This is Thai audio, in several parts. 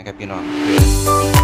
นะครับพี่น้อง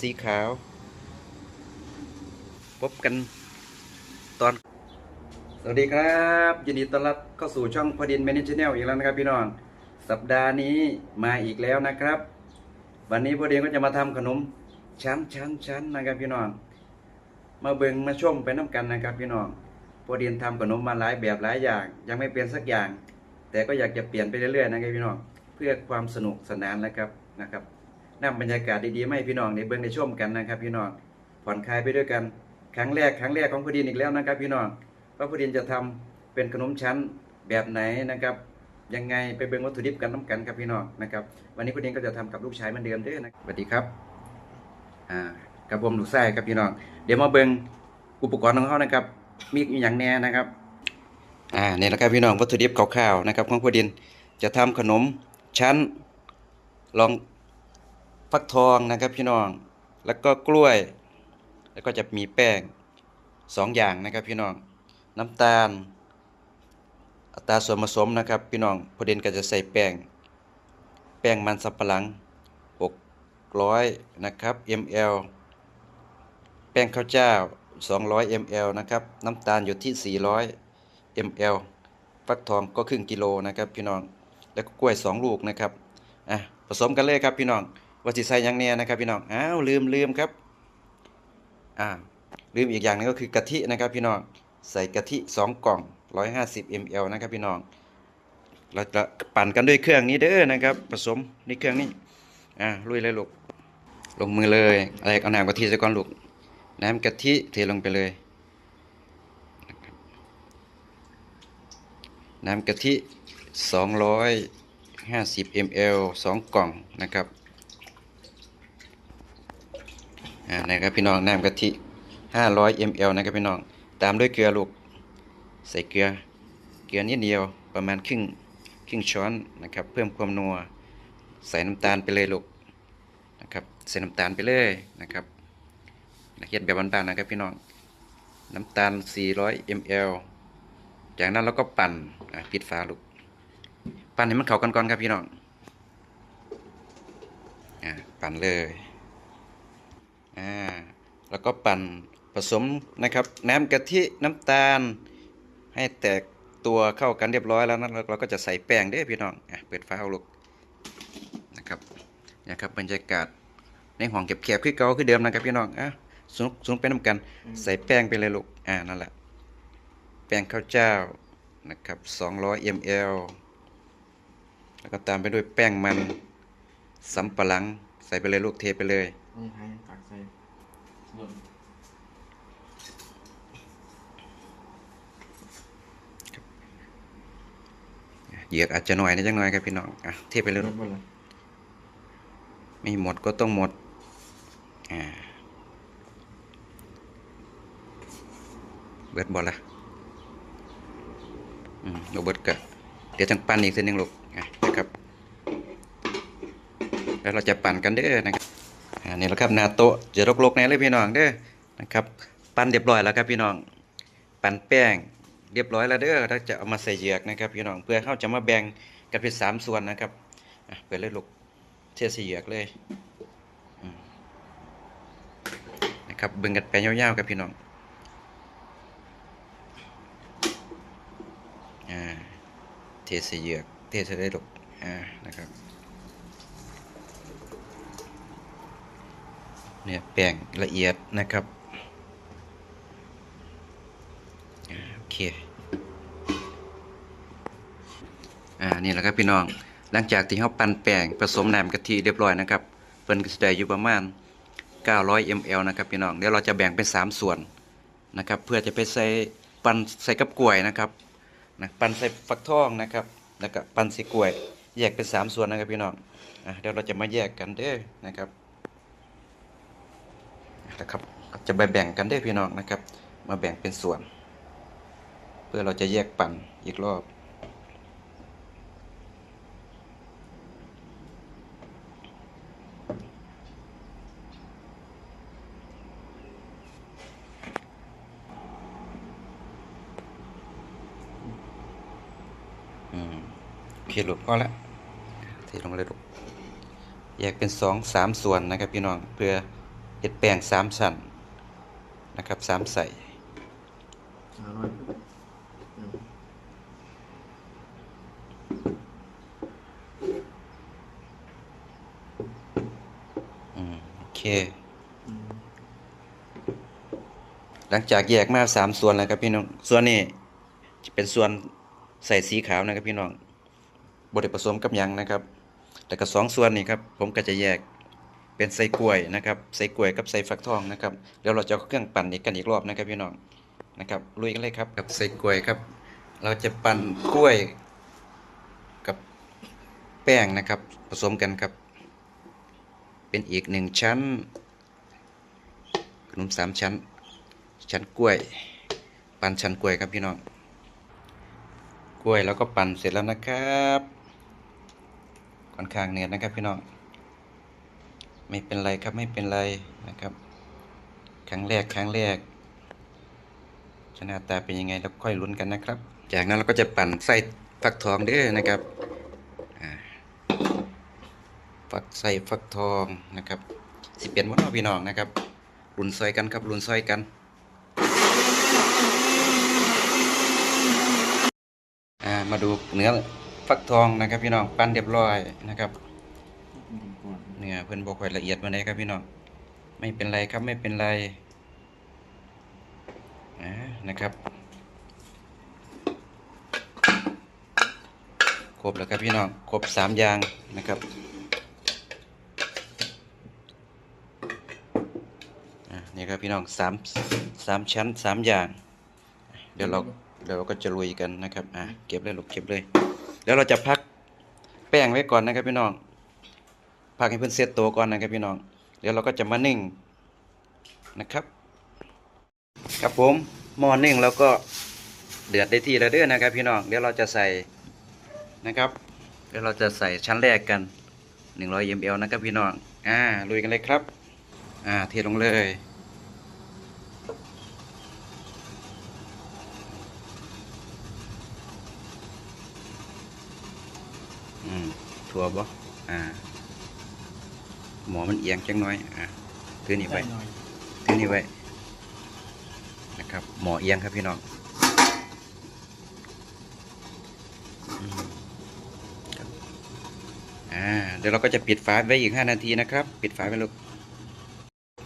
สีขาว พบกันตอน สวัสดีครับ ยินดีต้อนรับเข้าสู่ช่องพอดินแมเนจแนลอีกแล้วนะครับพี่น้อง สัปดาห์นี้มาอีกแล้วนะครับ วันนี้พอดีก็จะมาทำขนมชั้นชั้นชั้นนะครับพี่น้อง มาเบิงมาชมไปน้ำกันนะครับพี่น้องพอดีนทำขนมมาหลายแบบหลายอย่าง ยังไม่เป็นสักอย่าง แต่ก็อยากจะเปลี่ยนไปเรื่อยๆนะครับพี่น้อง เพื่อความสนุกสนานนะครับนะครับ นำบรรยากาศดีๆมาให้พี่น้องในเบิงในช่วมกันนะครับพี่น้องผ่อนคลายไปด้วยกัน ครั้งแรกครั้งแรกของพอดีนอีกแล้วนะครับ พี่น้องว่าพอดีนจะทำเป็นขนมชั้นแบบไหนนะครับ ยังไงไปเบิ่งวัตถุดิบกันน้ำกันครับพี่น้องนะครับ วันนี้พอดีนก็จะทำกับลูกชายเหมือนเดิมด้อนะสวัสดีครับอ่ากับผมหนูไส้ครับพี่น้องเดี๋ยวมาเบิ่งอุปกรณ์ของเขานะครับ มีอย่างแน่นะครับอ่านี่แหละครับพี่น้องวัตถุดิบคร่าวๆนะครับ ของพอดีนจะทำขนมชั้นลอง ฟักทองนะครับพี่น้อง แล้วก็กล้วย แล้วก็จะมีแป้งสองอย่างนะครับพี่น้อง น้ำตาล อัตราส่วนผสมนะครับ พี่น้องพอเด่นก็จะใส่แป้ง แป้งมันสับปะหลัง 600 นะครับ ml แป้งข้าวเจ้า 200 ml นะครับ น้ำตาลอยู่ที่ 400 ml ฟักทองก็ครึ่งกิโลนะครับพี่น้อง แล้วก็กล้วย 2 ลูกนะครับ อะ ผสมกันเลยครับพี่น้อง ว่าสิใส่ยังแน่นะครับพี่น้องอ้าวลืมลืมครับอ่าลืมอีกอย่างหนึงก็คือกะทินะครับพี่น้องใส่กะทิ2กล่อง 150 ml นะครับพี่น้องเราจะปั่นกันด้วยเครื่องนี้เด้อนะครับ ผสมในเครื่องนี้อ่าลุยเลยลูกลงมือเลยอะไรเอาน้ำกะทิใส่ก่อนลูกน้ำกะทิเทลงไปเลยนะครับน้ำกะทิ 250 ml 2 กล่องนะครับ อ่านะครับพี่น้องน้ำกะทิ 500 ml นะครับพี่น้อง ตามด้วยเกลือลูก ใส่เกลือ เกลือนิดเดียวประมาณครึ่งครึ่งช้อนนะครับ เพิ่มความนัว ใส่น้ำตาลไปเลยลูกนะครับ ใส่น้ำตาลไปเลยนะครับเฮ็ดแบบบานๆนะครับพี่น้อง น้ำตาล 400 ml จากนั้นเราก็ปั่นอะปิดฝาลูก ปั่นให้มันเข้ากันก่อนครับพี่น้องอ่าปั่นเลย อ่าแล้วก็ปั่นผสมนะครับ น้ำกะทิน้ำตาล ให้แตกตัวเข้ากันเรียบร้อยแล้วนะเราก็จะใส่แป้งเด้อพี่น้องอะเปิดฟ้าเอาลูกนะครับนะครับบรรยากาศในห้องเก็บแคบคือเก่าคือเดิมนะครับพี่น้องอะสนุกสนุกไปน้ำกัน ใส่แป้งไปเลยลูกอ่านั่นแหละแป้งข้าวเจ้านะครับ200 ml แล้วก็ตามไปด้วยแป้งมันสำปะหลัง ใส่ไปเลยลูกเทไปเลย นี่ให้ตักใส่ส่วนเหยือกอาจจะหน่อยนะจังหน่อยครับพี่น้องอะเทไปเลยไม่หมดก็ต้องหมดอ่าเบิดบอลละอืมเราเบิดกะเดี๋ยวจังปั่นอีกเส้นหนึ่งลูกอะนะครับแล้วเราจะปั่นกันเด้อนะครับ อ่านี่แหละครับหนาโต๊ะจะรกๆแน่เลยพี่น้องเด้อนะครับ ปั่นเรียบร้อยแล้วครับพี่น้อง ปั่นแป้งเรียบร้อยแล้วเด้อถ้าจะเอามาใส่เหยือกนะครับพี่น้องเพื่อเขาจะมาแบ่งกันเป็นสามส่วนนะครับเปิดเลยลูกเทใส่เหยือกเลยนะครับเบิ่งกันไปยาวๆครับพี่น้องอ่าเทใส่เหยือกเทใส่ได้ลูกอ่านะครับ เนี่ยแป้งละเอียดนะครับโอเคอ่านี่แหละครับพี่น้องหลังจากที่เขาปั่นแป้งผสมน้ำกะทิเรียบร้อยนะครับเพิ่นก็สิได้อยู่ประมาณ 900 ml นะครับพี่น้องเดี๋ยวเราจะแบ่งเป็น 3 ส่วนนะครับเพื่อจะไปใส่ปั่นใส่กับกล้วยนะครับนะปั่นใส่ฟักทองนะครับแล้วก็ปั่นใส่กล้วย แยกเป็น 3 ส่วนนะครับพี่น้องอเดี๋ยวเราจะมาแยกกันเด้อนะครับ นะครับ จะไปแบ่งกันเด้พี่น้องนะครับ มาแบ่งเป็นส่วน เพื่อเราจะแยกปั่นอีกรอบอืมโอเคลูกพอแล้วเทลงเลยลูกแยกเป็นสองสามส่วนนะครับพี่น้องเพื่อ เห็ดแป้งสามชั้นนะครับสามใส่โอเค หลังจากแยกมาสามส่วนแล้วครับพี่น้อง ส่วนนี้จะเป็นส่วนใส่สีขาวนะครับพี่น้องบดผสมกับยังนะครับ แต่ก็สองส่วนนี้ครับ ผมก็จะแยก เป็นใส่กล้วยนะครับใส่กล้วยกับใส่ฟักทองนะครับเดี๋ยวเราจะเครื่องปั่นอีกกันอีกรอบนะครับพี่น้องนะครับลุยกันเลยครับกับใส่กล้วยครับ เราจะปั่นกล้วยกับแป้งนะครับผสมกันครับ เป็นอีกหนึ่งชั้นขนมสามชั้น ชั้นกล้วย ปั่นชั้นกล้วยครับพี่น้องกล้วยแล้วก็ปั่นเสร็จแล้วนะครับค่อนข้างเนียนนะครับพี่น้อง ไม่เป็นไรครับไม่เป็นไรนะครับ ครั้งแรกครั้งแรกจะหน้าตาเป็นยังไงเราค่อยลุ้นกันนะครับ จากนั้นเราก็จะปั่นไส้ฟักทองเด้อนะครับอ่าฟักไส้ฟักทองนะครับสิเปลี่ยนวัดพี่น้องนะครับรุนซอยกันครับรุนซอยกันอ่ามาดูเนื้อฟักทองนะครับพี่น้องปั้นเรียบร้อยนะครับ นื้อเพิ่นบ่ค่อยละเอียดมาได้ครับพี่น้องไม่เป็นไรครับไม่เป็นไรอ่านะครับครบแล้วครับพี่น้องครบสามอย่างนะครับนี่ครับพี่น้องสามสามชั้นสามอย่าง เดี๋ยวเราเดี๋ยวเราก็จะลุยกันนะครับอะเก็บเลยลูกเก็บเลย แล้วเราจะพักแป้งไว้ก่อนนะครับพี่น้อง พักให้เพื่อนเซตตัวก่อนนะครับพี่น้อง เดี๋ยวเราก็จะมานึ่งนะครับ ครับผมหม้อนึ่งแล้วก็เดือดได้ที่แล้วเด้อนะครับ พี่น้องเดี๋ยวเราจะใส่นะครับ เดี๋ยวเราจะใส่ชั้นแรกกัน100 ml นะครับพี่น้องอ่าลุยกันเลยครับอ่าเทลงเลยอืมถั่วบ่อ่า หมอมันเอียงจังน้อยอ่าถือนี่ไว้หน่อยถือนี่ไว้นะครับ หมอเอียงครับพี่น้องอืมครับอ่าเดี๋ยวเราก็จะปิดฝาไว้อีกห้านาทีนะครับ ปิดฝาไว้ลูก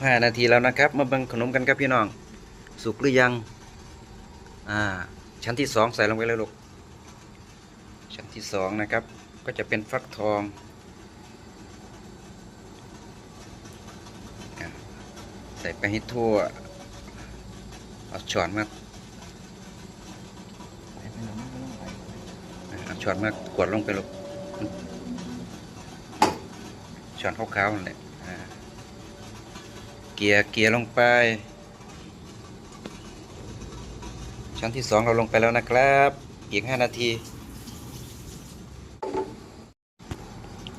ห้านาทีแล้วนะครับ มาเบิ่งขนมกันครับพี่น้อง สุกหรือยัง อ่า ชั้นที่สองใส่ลงไปเลยลูกชั้นที่สองนะครับ ก็จะเป็นฟักทองอะ ใส่ไปให้ทั่ว เอาช้อนมาใส่ไปหน่อยไม่ต้องใส่อะเอาช้อนมากวดลงไปลูกช้อนขาวๆนั่นแหละเกียร์เกียร์ลงไป ชั้นที่สองเราลงไปแล้วนะครับ อีกห้านาที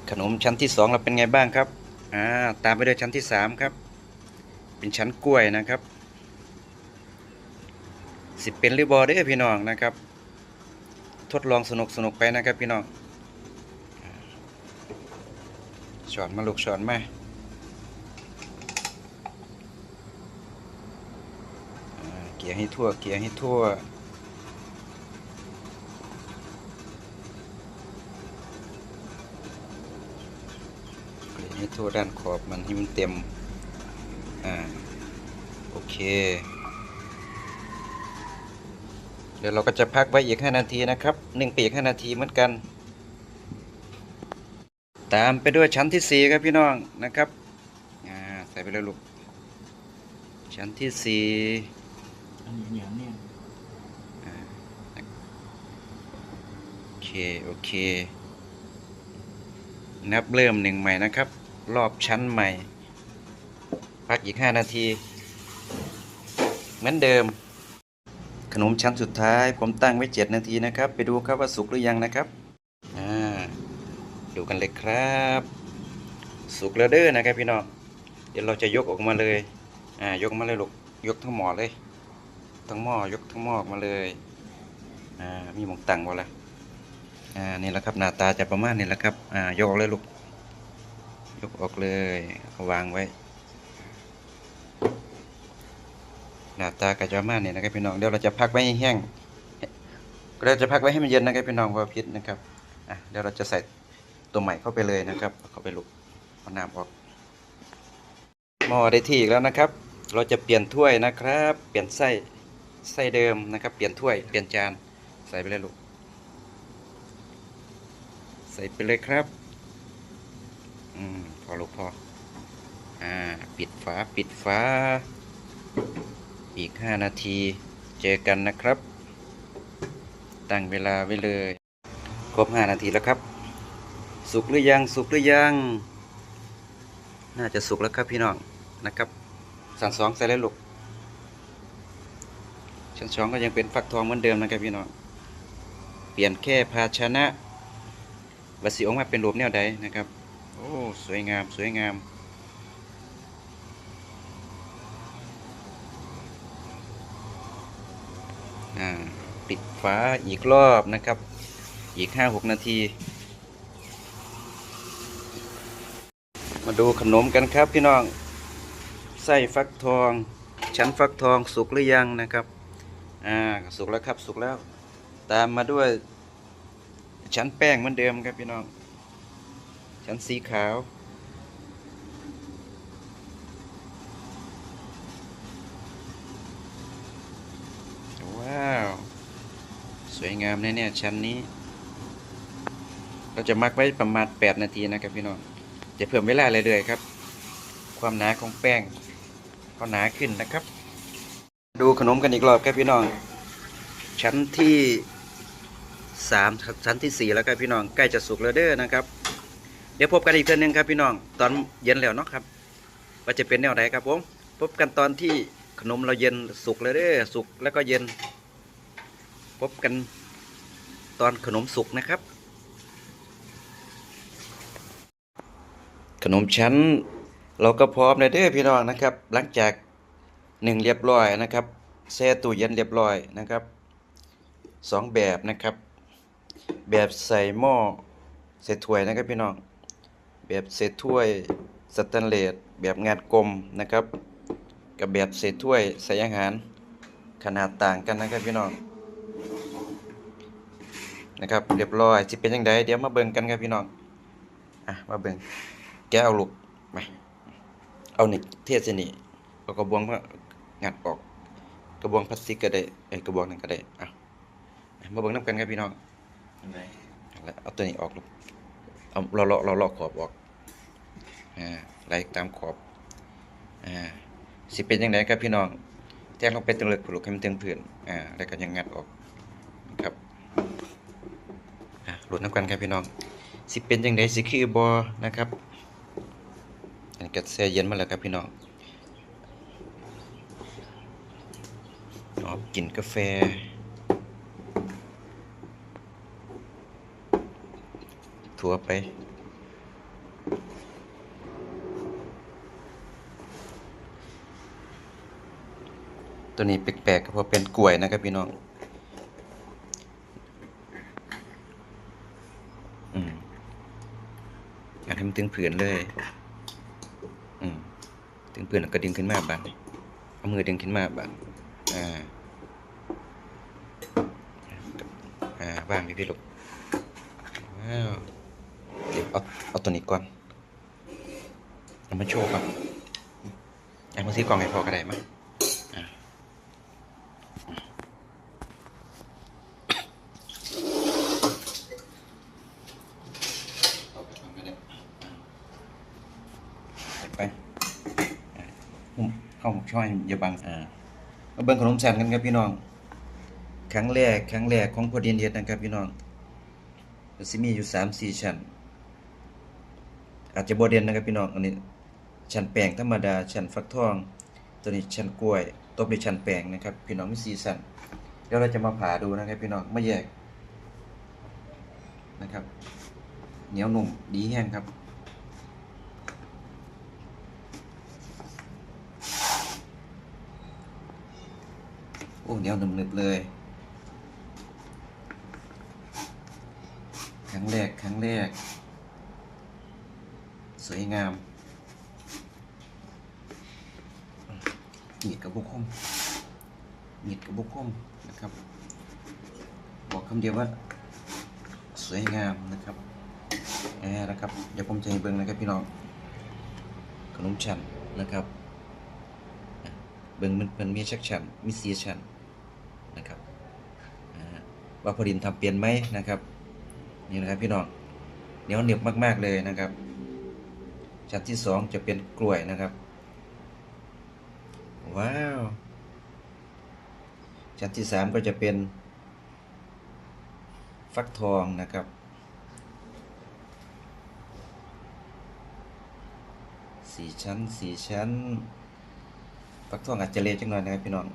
ขนมชั้นที่สองเราเป็นไงบ้างครับ อ่า ตามไปด้วยชั้นที่สามครับ เป็นชั้นกล้วยนะครับ สิเป็นหรือบอเด้อพี่น้องนะครับ ทดลองสนุกสนุกไปนะครับพี่น้องช้อนมาลูกช้อนมาเกี่ยให้ทั่วเกี่ยให้ทั่วเกลี่ยให้ทั่วด้านขอบมันให้มันเต็ม อ่าโอเค เดี๋ยวเราก็จะพักไว้อีก 5 นาทีนะครับหนึ่งปีก5นาทีเหมือนกัน ตามไปด้วยชั้นที่สี่ครับพี่น้องนะครับอ่าใส่ไปเลยลูกชั้นที่สี่อันนี้เหนียวเนี่ยโอเค โอเค นับเริ่มหนึ่งใหม่นะครับ รอบชั้นใหม่ พักอีก 5 นาที เหมือนเดิม ขนมชั้นสุดท้าย ผมตั้งไว้ 7 นาทีนะครับ ไปดูครับว่าสุกหรือยังนะครับอ่าดูกันเลยครับ สุกแล้วเด้อนะครับพี่น้องเดี๋ยวเราจะยกออกมาเลยอ่ายกมาเลยลูกยกทั้งหม้อเลย ทั้งหม้อยกทั้งหม้อออกมาเลยอ่ามีหมองตังบ่ละอ่านี่แหละครับหน้าตาจะประมาณนี้แหละครับอ่ายกออกเลยลูกยกออกเลย วางไว้ หน้าตากระจะประมาณนี้นะครับพี่น้องเดี๋ยวเราจะพักไว้ให้แห้งเราจะพักไว้ให้มันเย็นนะครับพี่น้องเพราะว่าพิษนะครับอะเดี๋ยวเราจะใส่ตัวใหม่เข้าไปเลยนะครับ เข้าไปลูกเอาน้ำออกหม้อได้ที่อีกแล้วนะครับ เราจะเปลี่ยนถ้วยนะครับ เปลี่ยนไส้ไส้เดิมนะครับ เปลี่ยนถ้วยเปลี่ยนจานใส่ไปเลยลูกใส่ไปเลยครับอืมพอลูกพออ่าปิดฝาปิดฝา อีก 5 นาที เจอกันนะครับ ตั้งเวลาไว้เลย ครบ 5 นาทีแล้วครับ สุกหรือยัง สุกหรือยัง น่าจะสุกแล้วครับพี่น้องนะครับ สันสองใส่เลยลูกชั้นสองก็ยังเป็นฟักทองเหมือนเดิมนะครับพี่น้อง เปลี่ยนแค่ภาชนะวัสีออมาเป็นรูปแนวใดนะครับ โอ้ สวยงาม สวยงาม อ่า ปิดฝาอีกรอบนะครับ อีก 5-6 นาที มาดูขนมกันครับพี่น้อง ไส้ฟักทอง ชั้นฟักทองสุกหรือยังนะครับ อ่า สุกแล้วครับ สุกแล้ว ตามมาด้วยชั้นแป้งเหมือนเดิมครับพี่น้อง ชั้นสีขาว สวย งามแน่ๆชั้นนี้ เราจะมักไว้ประมาณ 8 นาทีนะครับพี่น้องจะเพิ่มเวลาเรื่อยๆครับ ความหนาของแป้งก็หนาขึ้นนะครับ ดูขนมกันอีกรอบครับพี่น้อง ชั้นที่สามชั้นที่สี่แล้วครับพี่น้องใกล้จะสุกแล้วเด้อนะครับ เดี๋ยวพบกันอีกเทื่อนึงครับพี่น้อง ตอนเย็นแล้วเนาะครับ ว่าจะเป็นแนวไหนครับผมพบกันตอนที่ขนมเราเย็นสุกแล้วเด้อสุกแล้วก็เย็น พบกัน ตอนขนมสุกนะครับ ขนมชั้นเราก็พร้อมเลยเด้อพี่น้องนะครับ หลังจากหนึ่งเรียบร้อยนะครับแช่ตู้เย็นเรียบร้อยนะครับสองแบบนะครับ แบบใส่หม้อใส่ถ้วยนะครับพี่น้องแบบใส่ถ้วยสแตนเลสแบบงานกลมนะครับ กับแบบใส่ถ้วยใส่อาหารขนาดต่างกันนะครับพี่น้อง นะครับเรียบร้อยสิเป็นยังไงเดี๋ยวมาเบิ่งกันครับพี่น้องอะมาเบิ่งแกเอาลูกมาเอานี่เทศนี่เอากระบวงก็งัดออก กระบวงพลาสติกก็ได้เอ้ยกระบวงนั่นก็ได้เอามาเบิ่งน้ำกันครับพี่น้องอันไหนแล้วเอาตัวนี้ออกลูกเอาเราเราเราลอกขอบออกอ่าไล่ตามขอบอ่าสิเป็นยังไงครับพี่น้องแจ้งลงไปตรงเลือกผูกให้มันถึงพื้นอ่าแล้วก็ยังงัดออกนะครับอ่าห ลุดน้ำกันครับพี่น้อง สิเป็นยังไงสิคือบอนะครับอันนก็แช่เย็นมาแล้วครับพี่น้องออกินกาแฟทั่วไปตัวนี้แปลกๆก็เพราะเป็นกล้วยนะครับพี่น้อง อืม อยากให้มันตึงผืนเลย อืมตึงผืนแล้วก็ดึงขึ้นมาบัดเอามือดึงขึ้นมาบัดอ่า อ่าวางพี่พี่ลูกว้าวเดี๋ยวเอาเอาตัวนี้ก่อนเอามาโชว์ก่อนเอามาซื้อกล่องให้พอก็ได้มั้ยอะเอาไปก่อนก็ได้ ไปอะหุ้มเข้า ช่อยอย่าบังอ่ามาเบิ่งขนมชั้นกันครับพี่น้องครั้งแรกครั้งแรกของพอดีนเฮ็ดนะครับพี่น้องก็สิมีอยู่สามสี่ชั้น อาจจะโบเดนนะครับพี่น้องอันนี้ชั้นแป้งธรรมดาชั้นฟักทอง ตัวนี้ชั้นกล้วยตบด้วยชั้นแป้งนะครับพี่น้องมีสี่ชั้นเดี๋ยวเราจะมาผ่าดูนะครับพี่น้องมาแยกนะครับ เหนียวหนุ่มดีแห้งครับ เหนียวหนึบๆเลยครั้งแรกครั้งแรก สวยงามมีดกับบุกคมมีดกับบุกคมนะครับ บอกคำเดียวว่า สวยงามนะครับแอนะครับ เดี๋ยวผมจะให้เบิ่งนะครับพี่น้องขนมชันนะครับ เบิ่งมันมันมีชักชันมีเสียชัน นะครับว่าพอดินทำเปลี่ยนไหมนะครับนี่นะครับพี่น้องเหนียวเหนียบมาก ๆเลยนะครับ ชั้นที่สองจะเป็นกล้วยนะครับ ว้าว ชั้นที่สามก็จะเป็นฟักทองนะครับสี่ชั้นสี่ชั้นฟักทองอาจจะเละจังหน่อยนะครับพี่น้อง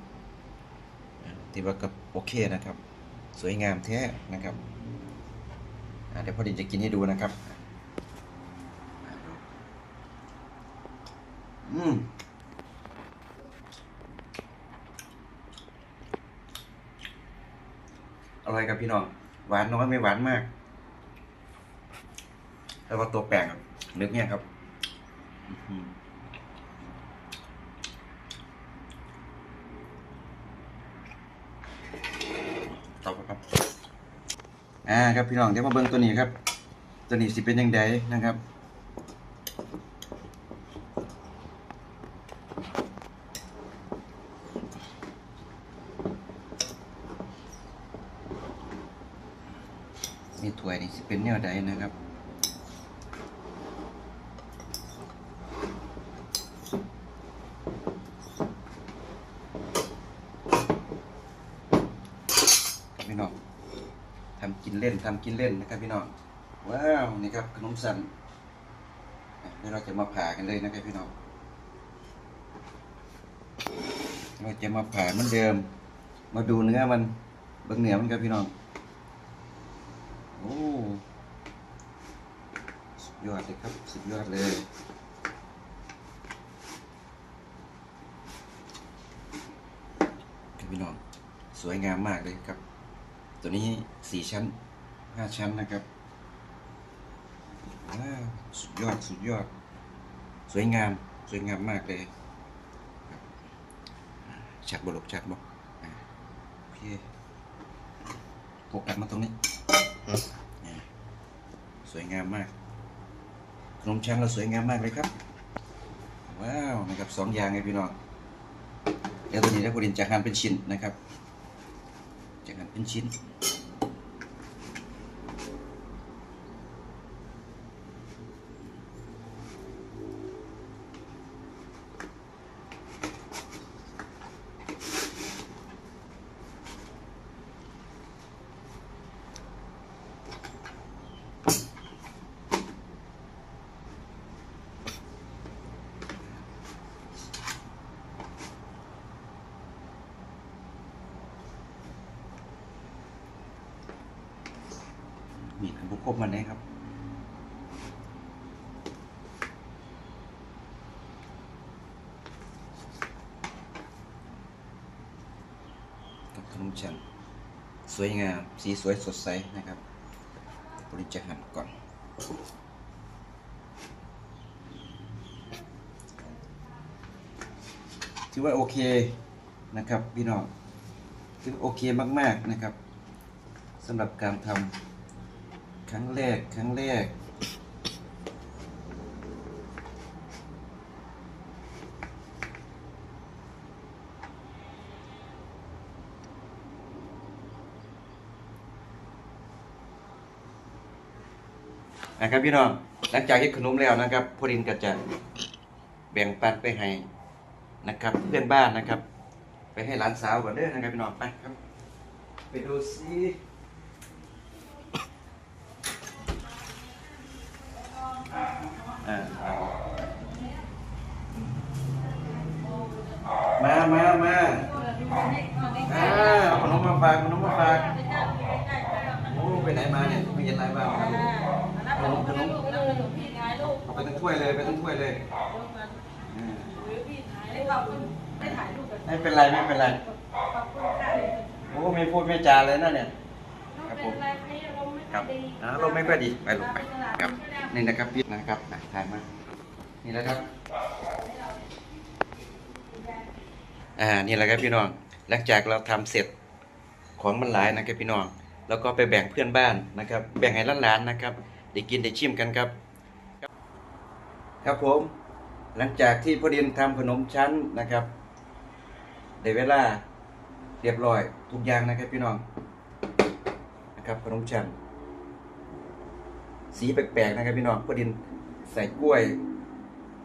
อ่าที่ว่ากับโอเคนะครับ สวยงามแท้นะครับเดี๋ยวพอดีจะกินให้ดูนะครับ อืมอร่อยครับพี่น้อง หวานน้อยไม่หวานมาก แล้วก็ตัวแป้งครับนึกเนี่ยครับ อืไปครับ อ่าครับพี่น้องเดี๋ยวมาเบิ้งตัวนี้ครับ ตัวนี้สิเป็นยังไงนะครับมีถ้วยนี่สิเป็นแนวใดนะครับ ครับพี่น้องทำกินเล่น ทำกินเล่นนะครับพี่น้อง ว้าวนี่ครับขนมสันเดี๋ยวเราจะมาผ่ากันเลยนะครับพี่น้อง เราจะมาผ่าเหมือนเดิม มาดูเนื้อมันเบิ่งเนื้อมันครับพี่น้อง โอ้สุดยอดเลยครับสุดยอดเลยครับพี่น้อง สวยงามมากเลยครับ ตัวนี้สี่ชั้น ห้าชั้นนะครับว้าสุดยอดสุดยอด สวยงาม สวยงามมากเลยครับชัดบลกชัดบ่อ่โอเคโฟกัสมาตรงนี้ สวยงามมากขนมชั้นเราสวยงามมากเลยครับ ว้าวนะครับสองอย่างไงพี่น้องเดี๋ยวตัวนี้ถ้าคุณดินจะหั่นเป็นชิ้นนะครับจะหั่นเป็นชิ้น มันนะครับ กับขนมชั้นสวยงาม สีสวยสดใสนะครับบริจาคหันก่อนถือว่าโอเคนะครับพี่น้องถือโอเคมาก ๆ นะครับสำหรับการทำ ครั้งแรก ครั้งแรก นะครับพี่น้อง หลังจากเฮ็ดขนมแล้วนะครับพอดินก็จะแบ่งปันไปให้นะครับ เพื่อนบ้านนะครับ ไปให้หลานสาวก่อนเด้อนะครับพี่น้องไปครับ ไปดูซิอ่า มามามาอ่าเอาขนมมาฝากขนมมาฝากโอ้ไปไหนมาเนี่ยไม่เห็นอะไรบ้างขนมขนมเอาไปทั้งถ้วยเลยไปทั้งถ้วยเลยไม่เป็นไรไม่เป็นไรโอ้ไม่พูดไม่จาเลยนะเนี่ยครับผมครับอ่าลมไม่ค่อยดีไปลงไปครับนี่นะครับพี่นะครับนะถ่ายมานี่นะครับ อ่านี่แหละครับพี่น้อง หลังจากเราทำเสร็จของมันหลายนะครับพี่น้อง แล้วก็ไปแบ่งเพื่อนบ้านนะครับ แบ่งให้หล้านๆนะครับได้กินได้ชิมกันครับ ครับผม หลังจากที่พอดินทำขนมชั้นนะครับได้เวลาเรียบร้อยทุกอย่างนะครับพี่น้องนะครับขนมชั้นสีแปลกๆนะครับพี่น้องพอดินใส่กล้วย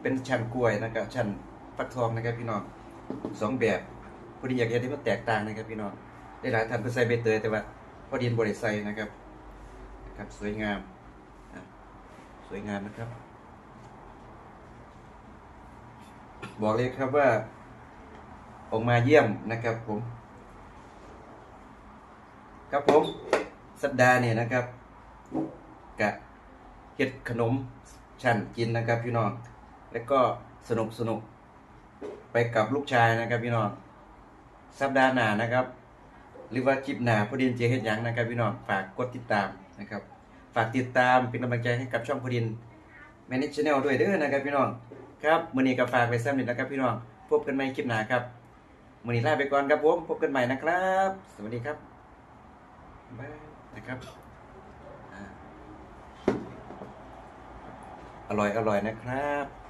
เป็นชั้นกล้วยนะครับชั้นฟักทองนะครับพี่น้อง สองแบบพอดีอยากเห็นที่มันแตกต่างนะครับพี่น้องได้หลายท่านก็ใส่ใบเตยแต่ว่าพอดินบริใส่นะครับนะครับสวยงามสวยงามนะครับ บอกเลยครับว่า ออกมาเยี่ยมนะครับผม ครับผมสัปดาห์นี้นะครับกะเฮ็ดขนมชั้นกินนะครับพี่น้องแล้วก็สนุกสนุก ไปกับลูกชายนะครับพี่น้องสัปดาห์หน้านะครับ หรือว่าคลิปหน้าพอดินเจเฮ็ดยังนะครับพี่น้องฝากกดติดตามนะครับ ฝากติดตามเป็นกำลังใจให้กับช่องพอดินแมน a ชแนลด้วยเด้อนะครับพี่น้องครับมือนี้ก็ฝากไว้ซ้ำนี่นะครับพี่น้องพบกันใหม่คลิปหน้าครับมือนี้ลาไปก่อนครับผมพบกันใหม่นะครับ สวัสดีครับบายนะครับอร่อยอร่อยนะครับ